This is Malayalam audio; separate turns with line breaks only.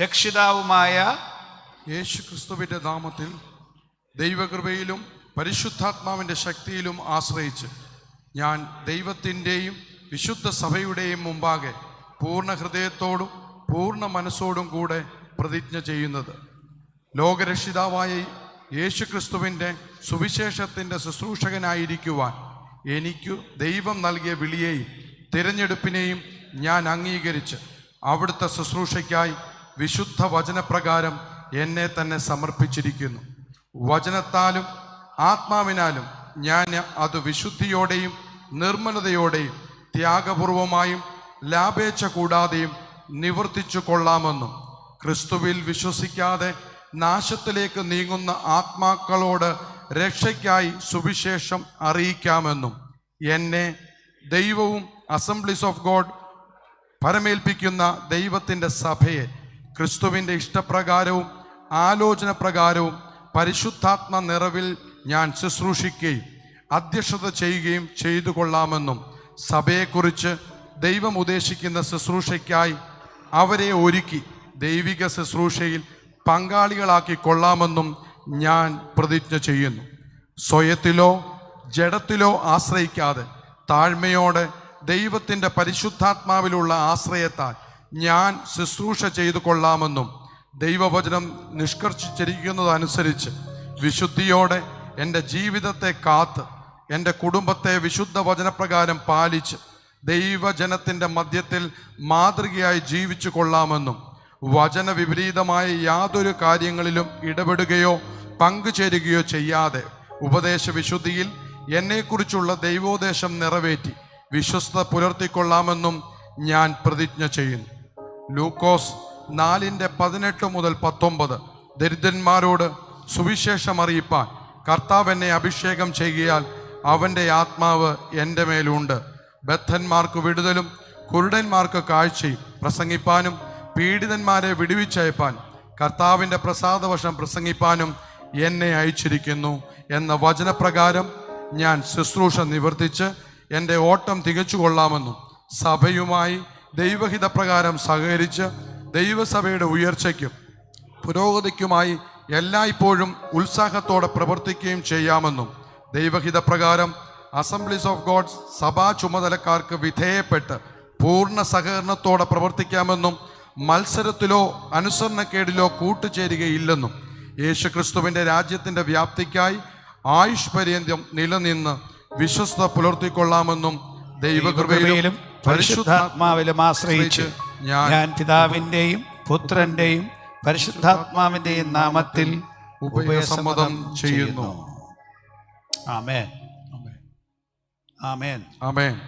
രക്ഷിതാവുമായ
യേശു ക്രിസ്തുവിന്റെ നാമത്തിൽ ദൈവകൃപയിലും പരിശുദ്ധാത്മാവിന്റെ ശക്തിയിലും ആശ്രയിച്ച് ഞാൻ ദൈവത്തിന്റെയും വിശുദ്ധ സഭയുടെയും മുമ്പാകെ പൂർണ ഹൃദയത്തോടും പൂർണ മനസ്സോടും കൂടെ പ്രതിജ്ഞ ചെയ്യുന്നത്. ലോകരക്ഷിതാവായ യേശു ക്രിസ്തുവിന്റെ സുവിശേഷത്തിന്റെ ശുശ്രൂഷകനായിരിക്കുവാൻ എനിക്കു ദൈവം നൽകിയ വിളിയെയും തിരഞ്ഞെടുപ്പിനെയും ഞാൻ അംഗീകരിച്ച് അവിടുത്തെ ശുശ്രൂഷയ്ക്കായി വിശുദ്ധ വചനപ്രകാരം എന്നെ തന്നെ സമർപ്പിച്ചിരിക്കുന്നു. വചനത്താലും ആത്മാവിനാലും ഞാൻ അത് വിശുദ്ധിയോടെയും നിർമ്മലതയോടെയും ത്യാഗപൂർവമായും ലാഭേച്ഛ കൂടാതെയും നിവർത്തിച്ചു കൊള്ളാമെന്നും ക്രിസ്തുവിൽ വിശ്വസിക്കാതെ നാശത്തിലേക്ക് നീങ്ങുന്ന ആത്മാക്കളോട് രക്ഷയ്ക്കായി സുവിശേഷം അറിയിക്കാമെന്നും എന്നെ ദൈവവും അസംബ്ലീസ് ഓഫ് ഗോഡ് പരമേൽപ്പിക്കുന്ന ദൈവത്തിന്റെ സഭയെ ക്രിസ്തുവിന്റെ ഇഷ്ടപ്രകാരവും ആലോചന പ്രകാരവും പരിശുദ്ധാത്മ നിറവിൽ ഞാൻ ശുശ്രൂഷിക്കുകയും അധ്യക്ഷത ചെയ്യുകയും ചെയ്തു കൊള്ളാമെന്നും സഭയെക്കുറിച്ച് ദൈവം ഉദ്ദേശിക്കുന്ന ശുശ്രൂഷയ്ക്കായി അവരെ ഒരുക്കി ദൈവിക ശുശ്രൂഷയിൽ പങ്കാളികളാക്കി കൊള്ളാമെന്നും ഞാൻ പ്രതിജ്ഞ ചെയ്യുന്നു. സ്വയത്തിലോ ജഡത്തിലോ ആശ്രയിക്കാതെ താഴ്മയോടെ ദൈവത്തിന്റെ പരിശുദ്ധാത്മാവിലുള്ള ആശ്രയത്താൽ ഞാൻ ശുശ്രൂഷ ചെയ്തു കൊള്ളാമെന്നും ദൈവവചനം നിഷ്കർഷിച്ചിരിക്കുന്നതനുസരിച്ച് വിശുദ്ധിയോടെ എന്റെ ജീവിതത്തെ കാത്ത് എന്റെ കുടുംബത്തെ വിശുദ്ധ വചനപ്രകാരം പാലിച്ച് ദൈവജനത്തിന്റെ മധ്യത്തിൽ മാതൃകയായി ജീവിച്ചു കൊള്ളാമെന്നും വചന വിപരീതമായ യാതൊരു കാര്യങ്ങളിലും ഇടപെടുകയോ പങ്കുചേരുകയോ ചെയ്യാതെ ഉപദേശ വിശുദ്ധിയിൽ എന്നെക്കുറിച്ചുള്ള ദൈവോദ്ദേശം നിറവേറ്റി വിശ്വസ്ത പുലർത്തിക്കൊള്ളാമെന്നും ഞാൻ പ്രതിജ്ഞ ചെയ്യുന്നു. ലൂക്കോസ് നാലിന്റെ പതിനെട്ട് മുതൽ പത്തൊമ്പത്. ദരിദ്രന്മാരോട് സുവിശേഷം അറിയിപ്പാൻ. കർത്താവ് എന്നെ അഭിഷേകം ചെയ്യുകയാൽ അവന്റെ ആത്മാവ് എന്റെ മേലുണ്ട്. ബദ്ധന്മാർക്ക് വിടുതലും കുരുടന്മാർക്ക് കാഴ്ചയും പ്രസംഗിപ്പാനും പീഡിതന്മാരെ വിടുവിച്ചയപ്പാൻ. കർത്താവിന്റെ പ്രസാദവശം പ്രസംഗിപ്പാനും എന്നെ അയച്ചിരിക്കുന്നു എന്ന വചനപ്രകാരം ഞാൻ ശുശ്രൂഷ നിവർത്തിച്ച് എന്റെ ഓട്ടം തികച്ചു കൊള്ളാമെന്നും സഭയുമായി ദൈവഹിതപ്രകാരം സഹകരിച്ച് ദൈവസഭയുടെ ഉയർച്ചയ്ക്കും പുരോഗതിക്കുമായി എല്ലായ്പ്പോഴും ഉത്സാഹത്തോടെ പ്രവർത്തിക്കുകയും ചെയ്യാമെന്നും ദൈവഹിതപ്രകാരം അസംബ്ലീസ് ഓഫ് ഗോഡ്സ് സഭാ ചുമതലക്കാർക്ക് വിധേയപ്പെട്ട് പൂർണ സഹകരണത്തോടെ പ്രവർത്തിക്കാമെന്നും മത്സരത്തിലോ അനുസരണക്കേടിലോ കൂട്ടുചേരുകയില്ലെന്നും യേശുക്രിസ്തുവിന്റെ രാജ്യത്തിന്റെ വ്യാപ്തിക്കായി ആയുഷ് പര്യന്തം നിലനിന്ന് വിശ്വസ്ത പുലർത്തിക്കൊള്ളാമെന്നും ദൈവകൃപയിലും
പരിശുദ്ധാത്മാവിലും ആശ്രയിച്ച്
ഞാൻ
പിതാവിന്റെയും പുത്രന്റെയും പുത്രന്റെയും പരിശുദ്ധാത്മാവിന്റെയും നാമത്തിൽ
ഉപയസമ്മതം ചെയ്യുന്നു.
ആമേൻ. ആമേൻ.
ആമേൻ.